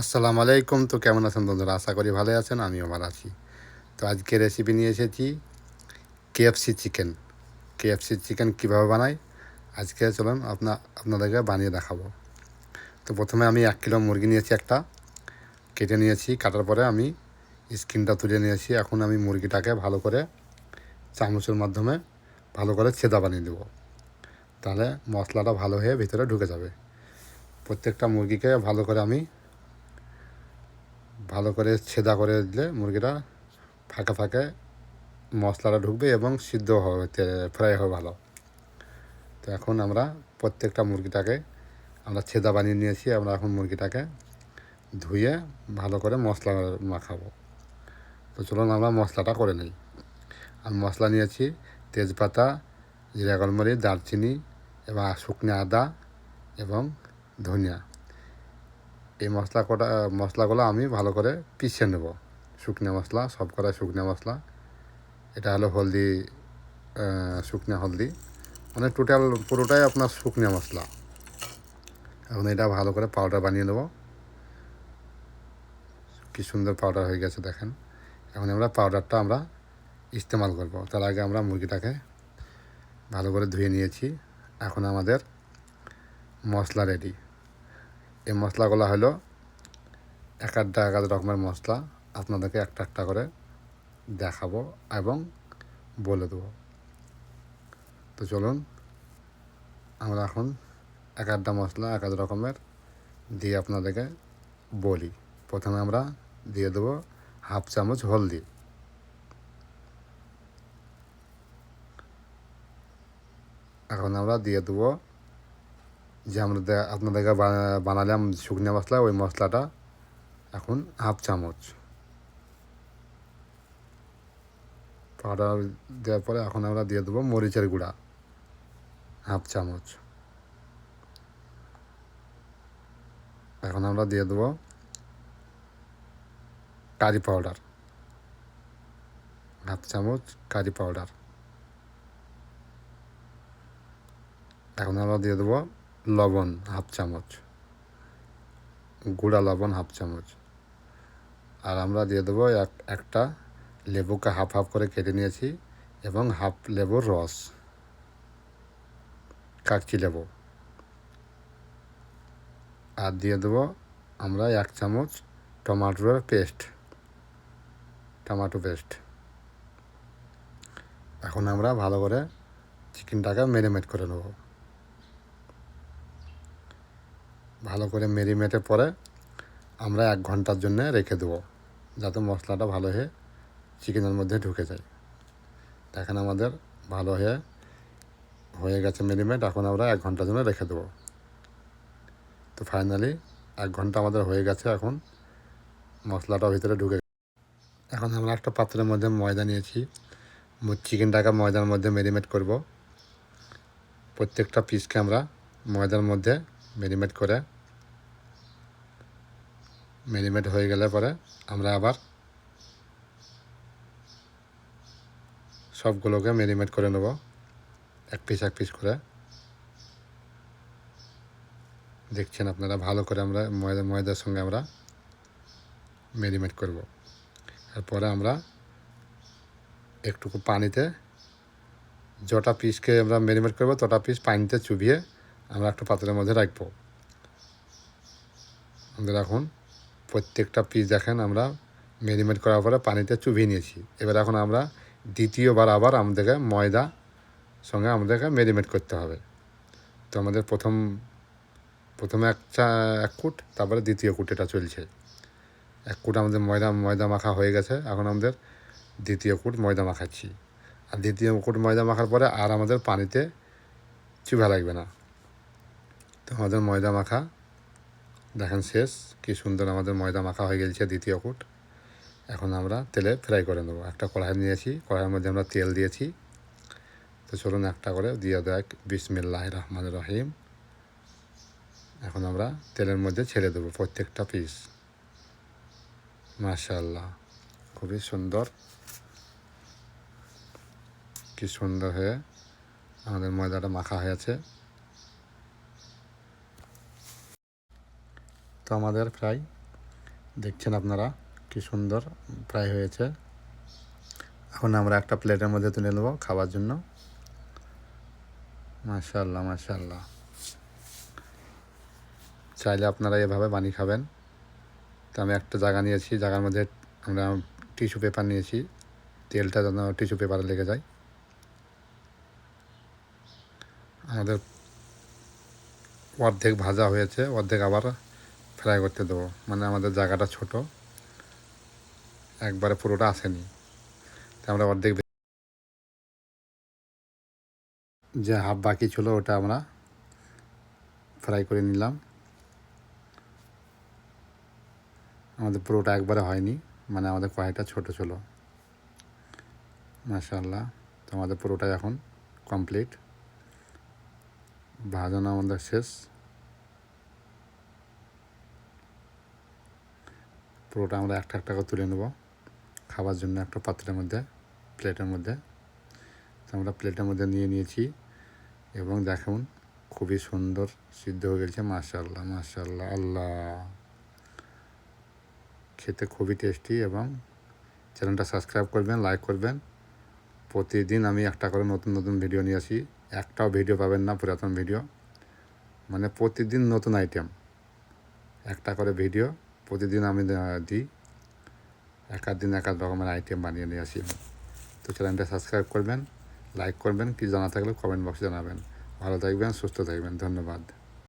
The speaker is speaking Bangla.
আসসালামু আলাইকুম। তো কেমন আছেন বন্ধুরা? আশা করি ভালো আছেন, আমিও ভালো আছি। তো আজকে রেসিপি নিয়ে এসেছি কেএফসি চিকেন কেএফসি চিকেন কীভাবে বানাই? আজকে চলুন আপনা, আপনাদেরকে বানিয়ে দেখাবো। তো প্রথমে আমি এক কিলো মুরগি নিয়েছি একটা। কেটে নিয়েছি, কাটার পরে আমি স্কিনটা তুলে নিয়েছি। এখন আমি মুরগিটাকে ভালো করে চামচের মাধ্যমে ভালো করে ছেদা বানিয়ে দেবো তাহলে মশলাটা ভালো হয়ে ভিতরে ঢুকে যাবে। প্রত্যেকটা মুরগিকে ভালো করে আমি ভালো করে ছেদা করে দিলে মুরগিটা ফাঁকে ফাঁকে মশলাটা ঢুকবে এবং সিদ্ধ হবে ফ্রাই হবে ভালো। তো এখন আমরা প্রত্যেকটা মুরগিটাকে আমরা ছেদা বানিয়ে নিয়েছি, আমরা এখন মুরগিটাকে ধুয়ে ভালো করে মশলা মাখাবো। তো চলুন আমরা মশলাটা করে নিই। আমি মশলা নিয়েছি তেজপাতা, জিরা, গোলমরিচ, দারচিনি এবং শুকনো আদা এবং ধনিয়া। এই মশলা কটা, মশলাগুলো আমি ভালো করে পিছিয়ে নেব। শুকনো মশলা, সব কটা শুকনো মশলা। এটা হলো হলদি শুকনো হলদি। মানে টোটাল পুরোটাই আপনার শুকনো মশলা। এখন এটা ভালো করে পাউডার বানিয়ে নেব। কি সুন্দর পাউডার হয়ে গেছে দেখেন। এখন আমরা পাউডারটা আমরা ইস্তেমাল করব। তার আগে আমরা মুরগিটাকে ভালো করে ধুয়ে নিয়েছি। এখন আমাদের মশলা রেডি এই মশলাগুলো হলো এক আধটা এক আধ রকমের মশলা। আপনাদেরকে একটা একটা করে দেখাবো এবং বলে দেবো। তো চলুন, আমরা এখন এক আধটা মশলা, এক আধ রকমের দিয়ে আপনাদেরকে বলি। প্রথমে আমরা দিয়ে দেবো হাফ চামচ হলদি। এখন আমরা দিয়ে দেবো যে আমরা আপনাদেরকে বানালাম শুকনো মশলা, ওই মশলাটা এখন হাফ চামচ। পাউডার দেওয়ার পরে এখন আমরা দিয়ে দেবো মরিচের গুঁড়া, হাফ চামচ। এখন আমরা দিয়ে দেবো কারি পাউডার, হাফ চামচ কারি পাউডার। এখন আমরা দিয়ে দেবো লবণ হাফ চামচ। গুঁড়া লবণ হাফ চামচ। আর আমরা দিয়ে দেবো এক, একটা লেবুকে হাফ হাফ করে কেটে নিয়েছি এবং হাফ লেবুর রস, কাকচি লেবু। আর দিয়ে দেবো আমরা এক চামচ টমাটোর পেস্ট, টমাটো পেস্ট। এখন আমরা ভালো করে চিকেনটাকে ম্যারিনেট করে নেব। ভালো করে মেরিনেটের পরে আমরা এক ঘণ্টার জন্য রেখে দেবো, যাতে মশলাটা ভালো হয়ে চিকেনের মধ্যে ঢুকে যায়। দেখেন আমাদের ভালো হয়ে হয়ে গেছে মেরিনেট এখন আমরা এক ঘণ্টার জন্য রেখে দেবো। তো ফাইনালি এক ঘণ্টা আমাদের হয়ে গেছে এখন মশলাটা ভিতরে ঢুকে এখন আমরা একটা পাত্রের মধ্যে ময়দা নিয়েছি। চিকেনটাকে ময়দার মধ্যে মেরিনেট করব। প্রত্যেকটা পিসকে আমরা ময়দার মধ্যে মেরিনেট করে মেরিনেট হয়ে গেলে পরে আমরা আবার সবগুলোকে মেরিনেট করে নেব। এক পিস এক পিস করে। দেখছেন আপনারা, ভালো করে আমরা ময়দা ময়দার সঙ্গে আমরা মেরিমেট করব। তারপরে আমরা একটুকু পানিতে যটা পিসকে আমরা মেরিমেট করব, তটা পিস পানিতে চুবিয়ে আমরা একটা পাত্রের মধ্যে রাখব। আমাদের এখন প্রত্যেকটা পিস দেখেন আমরা মেরিনেট করার পরে পানিতে চুবিয়ে নিয়েছি। এবার এখন আমরা দ্বিতীয়বার আবার আমাদেরকে ময়দা সঙ্গে আমাদেরকে মেরিনেট করতে হবে। তো আমাদের প্রথম, প্রথমে এক চা, এক কুট, তারপরে দ্বিতীয় কুট এটা চলছে। এক কুট আমাদের ময়দা ময়দা মাখা হয়ে গেছে, এখন আমাদের দ্বিতীয় কুট ময়দা মাখাচ্ছি। আর দ্বিতীয় কুট ময়দা মাখার পরে আর আমাদের পানিতে চুভা লাগবে না। তো আমাদের ময়দা মাখা দেখেন শেষ, কি সুন্দর আমাদের ময়দা মাখা হয়ে গেছে দ্বিতীয় কুট। এখন আমরা তেলে ফ্রাই করে নেব। একটা কড়াই নিয়েছি কড়াইয়ের মধ্যে আমরা তেল দিয়েছি। তো চলুন একটা করে দিয়ে দেখ বিসমিল্লাহ রহমান রহিম। এখন আমরা তেলের মধ্যে ছেড়ে দেবো প্রত্যেকটা পিস মাশাল্লাহ খুবই সুন্দর। কি সুন্দর হয়ে আমাদের ময়দাটা মাখা হয়েছে আমাদের প্রায় দেখছেন আপনারা কি সুন্দর ফ্রাই হয়েছে। এখন আমরা একটা প্লেটের মধ্যে তুলে নেব খাওয়ার জন্য। মাশাল্লাহ মাশাল্লাহ চাইলে আপনারা এভাবে বানিয়ে খাবেন। তো আমি একটা জায়গা নিয়েছি, জায়গার মধ্যে আমরা টিস্যু পেপার নিয়েছি। তেলটা যেন টিস্যু পেপারে লেগে যায়। আমাদের অর্ধেক ভাজা হয়েছে, অর্ধেক আবার ফ্রাই করতে দেবো। মানে আমাদের জায়গাটা ছোট। একবারে পুরোটা আসেনি। তো আমরা অর্ধেক যে হাফ বাকি ছিল, ওটা আমরা ফ্রাই করে নিলাম। আমাদের পুরোটা একবারে হয়নি। মানে আমাদের কড়াইটা ছোট ছিল। মাশাল্লাহ তো আমাদের পুরোটা এখন কমপ্লিট ভাজানো আমাদের শেষ। পুরোটা আমরা একটা একটা করে তুলে নেব। খাবার জন্য একটা পাত্রের মধ্যে, প্লেটের মধ্যে। তো আমরা প্লেটের মধ্যে নিয়ে নিয়েছি এবং দেখুন, খুবই সুন্দর সিদ্ধ হয়ে গেছে মাশাল্লাহ মাশাল্লাহ আল্লাহ। খেতে খুবই টেস্টি এবং চ্যানেলটা সাবস্ক্রাইব করবেন, লাইক করবেন। প্রতিদিন আমি একটা করে নতুন নতুন ভিডিও নিয়ে আসি। একটাও ভিডিও পাবেন না, পুরাতন ভিডিও। মানে প্রতিদিন নতুন আইটেম একটা করে ভিডিও প্রতিদিন আমি দিই। এক দিন এক রকমের আইটেম বানিয়ে নিয়ে আসি। তো চ্যানেলটা সাবস্ক্রাইব করবেন লাইক করবেন, কি জানা থাকলে কমেন্ট বক্সে জানাবেন। ভালো থাকবেন, সুস্থ থাকবেন, ধন্যবাদ।